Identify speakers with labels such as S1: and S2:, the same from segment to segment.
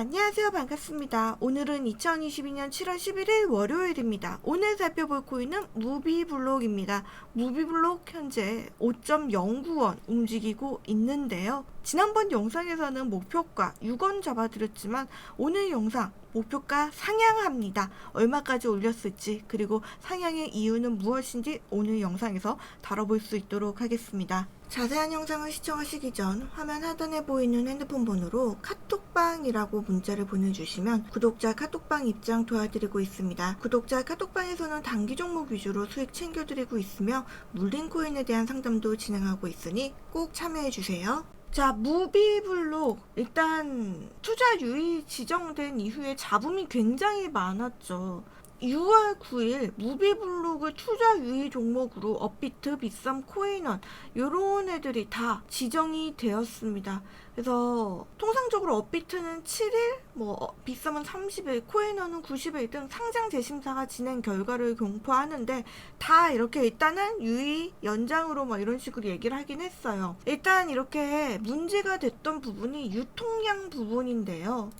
S1: 안녕하세요. 반갑습니다. 오늘은 2022년 7월 11일 월요일입니다. 오늘 살펴볼 코인은 무비블록입니다. 무비블록 현재 5.09원 움직이고 있는데요. 지난번 영상에서는 목표가 6원 잡아드렸지만 오늘 영상 목표가 상향합니다. 얼마까지 올렸을지 그리고 상향의 이유는 무엇인지 오늘 영상에서 다뤄볼 수 있도록 하겠습니다. 자세한 영상을 시청하시기 전 화면 하단에 보이는 핸드폰 번호로 카톡방이라고 문자를 보내주시면 구독자 카톡방 입장 도와드리고 있습니다. 구독자 카톡방에서는 단기 종목 위주로 수익 챙겨드리고 있으며 물린 코인에 대한 상담도 진행하고 있으니 꼭 참여해주세요. 자, 무비블록. 일단 투자 유의 지정된 이후에 잡음이 굉장히 많았죠. 6월 9일 무비블록을 투자 유의 종목으로 업비트, 비썸, 코인원 요런 애들이 다 지정이 되었습니다. 그래서 통상적으로 업비트는 7일, 뭐 어, 비썸은 30일, 코인원은 90일 등 상장 재심사가 진행 결과를 공포하는데 다 이렇게 일단은 유의 연장으로 뭐 이런 식으로 얘기를 하긴 했어요. 일단 이렇게 문제가 됐던 부분이 유통량 부분인데요.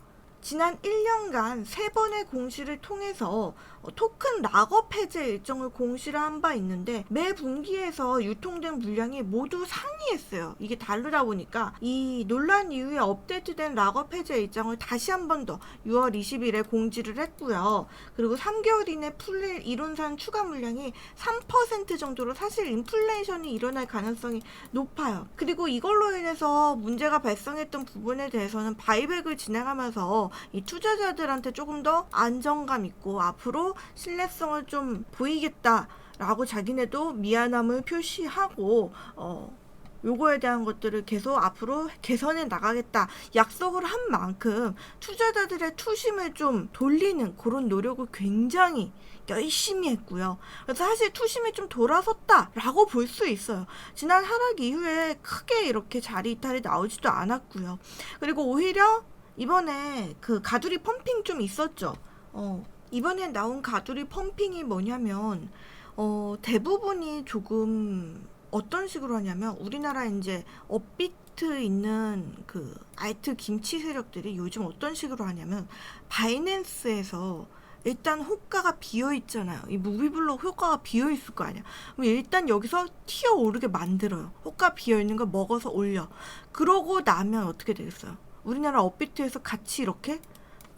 S1: 지난 1년간 세번의 공시를 통해서 어, 토큰 락업 해제 일정을 공시를 한 바 있는데 매 분기에서 유통된 물량이 모두 상이했어요. 이게 다르다 보니까 이 논란 이후에 업데이트된 락업 해제 일정을 다시 한 번 더 6월 20일에 공지를 했고요. 그리고 3개월 이내 풀릴 이론상 추가 물량이 3% 정도로 사실 인플레이션이 일어날 가능성이 높아요. 그리고 이걸로 인해서 문제가 발생했던 부분에 대해서는 바이백을 진행하면서 이 투자자들한테 조금 더 안정감 있고 앞으로 신뢰성을 좀 보이겠다라고 자기네도 미안함을 표시하고 어 요거에 대한 것들을 계속 앞으로 개선해 나가겠다 약속을 한 만큼 투자자들의 투심을 좀 돌리는 그런 노력을 굉장히 열심히 했고요. 그래서 사실 투심이 좀 돌아섰다라고 볼 수 있어요. 지난 하락 이후에 크게 이렇게 자리 이탈이 나오지도 않았고요. 그리고 오히려 이번에 그 가두리 펌핑 좀 있었죠. 어, 이번에 나온 가두리 펌핑이 뭐냐면 어, 대부분이 조금 어떤 식으로 하냐면 우리나라 이제 업비트 있는 그 알트 김치 세력들이 요즘 어떤 식으로 하냐면 바이낸스에서 일단 호가가 비어 있잖아요. 이 무비블록 호가가 비어 있을 거 아니야. 그럼 일단 여기서 튀어 오르게 만들어요. 호가 비어 있는 걸 먹어서 올려. 그러고 나면 어떻게 되겠어요? 우리나라 업비트에서 같이 이렇게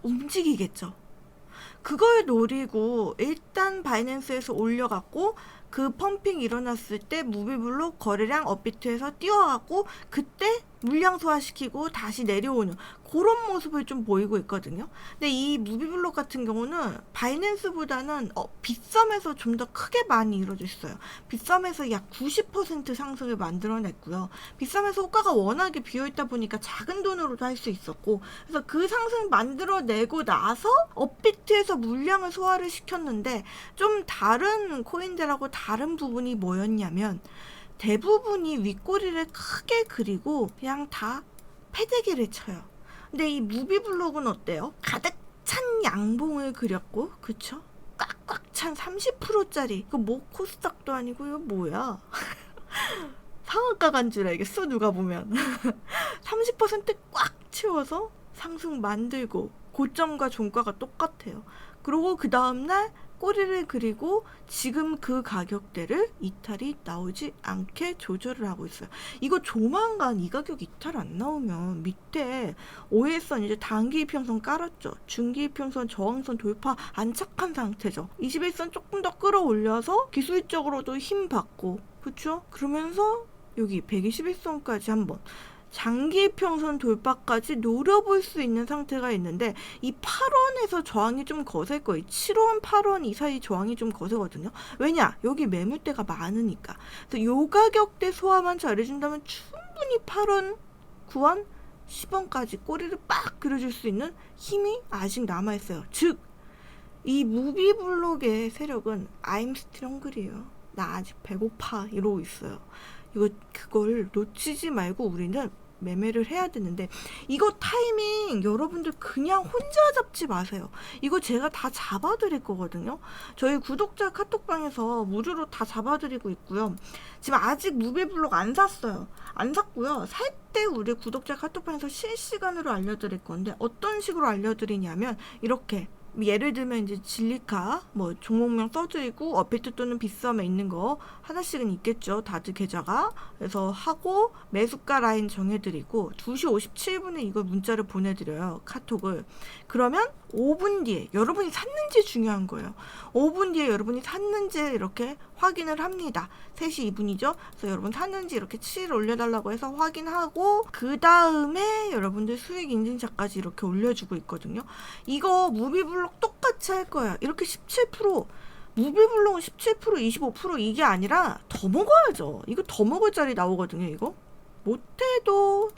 S1: 움직이겠죠. 그걸 노리고 일단 바이낸스에서 올려갖고 그 펌핑 일어났을 때 무비블록 거래량 업비트에서 뛰어가고 그때 물량 소화시키고 다시 내려오는 그런 모습을 좀 보이고 있거든요. 근데 이 무비블록 같은 경우는 바이낸스보다는 어, 빗썸에서 좀 더 크게 많이 이루어져 있어요. 빗썸에서 약 90% 상승을 만들어냈고요. 빗썸에서 호가가 워낙에 비어있다 보니까 작은 돈으로도 할 수 있었고 그래서 그 상승 만들어내고 나서 업비트에서 물량을 소화를 시켰는데 좀 다른 코인들하고 다른 부분이 뭐였냐면 대부분이 윗꼬리를 크게 그리고 그냥 다 패대기를 쳐요. 근데 이 무비블록은 어때요? 가득 찬 양봉을 그렸고, 그쵸? 꽉꽉 찬 30%짜리. 그 뭐 코스닥도 아니고, 이거 뭐야? 상한가 간 줄 알겠어, 누가 보면. 30%꽉 채워서 상승 만들고, 고점과 종가가 똑같아요. 그리고 그 다음날 꼬리를 그리고 지금 그 가격대를 이탈이 나오지 않게 조절을 하고 있어요. 이거 조만간 이 가격 이탈 안 나오면 밑에 OS선 이제 단기 이평선 깔았죠. 중기 이평선 저항선 돌파 안착한 상태죠. 21선 조금 더 끌어올려서 기술적으로도 힘 받고 그쵸? 그러면서 여기 121선까지 한번 장기 평선 돌파까지 노려볼 수 있는 상태가 있는데 이 8원에서 저항이 좀 거셀 거예요. 7원, 8원 이 사이 저항이 좀 거세거든요. 왜냐? 여기 매물대가 많으니까. 그래서 요 가격대 소화만 잘해준다면 충분히 8원, 9원, 10원까지 꼬리를 빡 그려줄 수 있는 힘이 아직 남아있어요. 즉, 이 무비블록의 세력은 I'm still hungry예요. 나 아직 배고파 이러고 있어요. 이거 그걸 놓치지 말고 우리는 매매를 해야 되는데 이거 타이밍 여러분들 그냥 혼자 잡지 마세요. 이거 제가 다 잡아드릴 거거든요. 저희 구독자 카톡방에서 무료로 다 잡아드리고 있고요. 지금 아직 무비블록 안 샀어요. 안 샀고요. 살 때 우리 구독자 카톡방에서 실시간으로 알려드릴 건데 어떤 식으로 알려드리냐면 이렇게 예를 들면 이제 진리카 뭐 종목명 써드리고 어필트 또는 빗썸에 있는 거 하나씩은 있겠죠 다들 계좌가. 그래서 하고 매수가 라인 정해드리고 2시 57분에 이걸 문자를 보내드려요 카톡을. 그러면 5분 뒤에 여러분이 샀는지 중요한 거예요. 5분 뒤에 여러분이 샀는지 이렇게 확인을 합니다. 3시 2분이죠? 그래서 여러분 샀는지 이렇게 7 올려달라고 해서 확인하고 그 다음에 여러분들 수익 인증샷까지 이렇게 올려주고 있거든요. 이거 무비블 록 똑같이 할 거야. 이렇게 17% 무비블록은 17% 25% 이게 아니라 더 먹어야죠. 이거 더 먹을 자리 나오거든요. 이거 못해도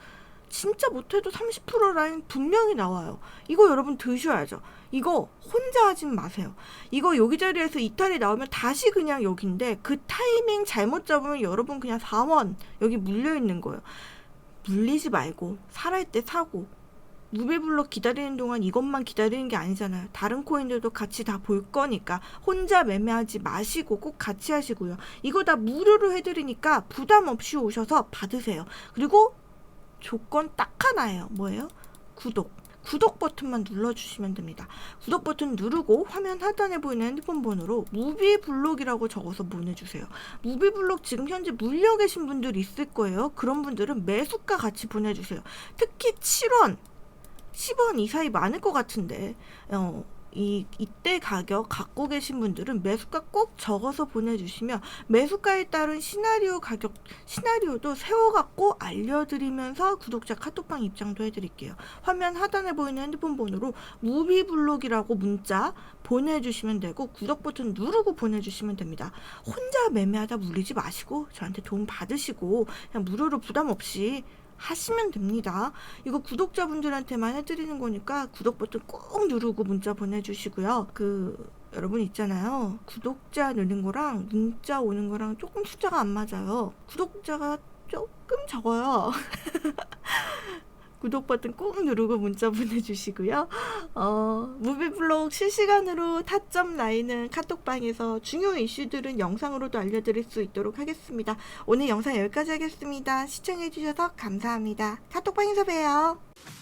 S1: 진짜 못해도 30% 라인 분명히 나와요. 이거 여러분 드셔야죠. 이거 혼자 하진 마세요. 이거 여기 자리에서 이탈이 나오면 다시 그냥 여기인데 그 타이밍 잘못 잡으면 여러분 그냥 4원 여기 물려 있는 거예요. 물리지 말고 살할 때 사고 무비블록 기다리는 동안 이것만 기다리는 게 아니잖아요. 다른 코인들도 같이 다 볼 거니까 혼자 매매하지 마시고 꼭 같이 하시고요. 이거 다 무료로 해드리니까 부담 없이 오셔서 받으세요. 그리고 조건 딱 하나예요. 뭐예요? 구독. 구독 버튼만 눌러주시면 됩니다. 구독 버튼 누르고 화면 하단에 보이는 핸드폰 번호로 무비블록이라고 적어서 보내주세요. 무비블록 지금 현재 물려 계신 분들 있을 거예요. 그런 분들은 매수가 같이 보내주세요. 특히 7원 10원 이 사이 많을 것 같은데 어, 이 이때 가격 갖고 계신 분들은 매수가 꼭 적어서 보내주시면 매수가에 따른 시나리오 가격 시나리오도 세워갖고 알려드리면서 구독자 카톡방 입장도 해드릴게요. 화면 하단에 보이는 핸드폰 번호로 무비블록이라고 문자 보내주시면 되고 구독 버튼 누르고 보내주시면 됩니다. 혼자 매매하다 물리지 마시고 저한테 도움 받으시고 그냥 무료로 부담 없이 하시면 됩니다. 이거 구독자분들한테만 해드리는 거니까 구독 버튼 꼭 누르고 문자 보내주시고요. 그 여러분 있잖아요. 구독자 느는 거랑 문자 오는 거랑 조금 숫자가 안 맞아요. 구독자가 조금 적어요. 구독 버튼 꼭 누르고 문자 보내주시고요. 어, 무비블록 실시간으로 타점 라인은 카톡방에서 중요 이슈들은 영상으로도 알려드릴 수 있도록 하겠습니다. 오늘 영상 여기까지 하겠습니다. 시청해주셔서 감사합니다. 카톡방에서 봬요.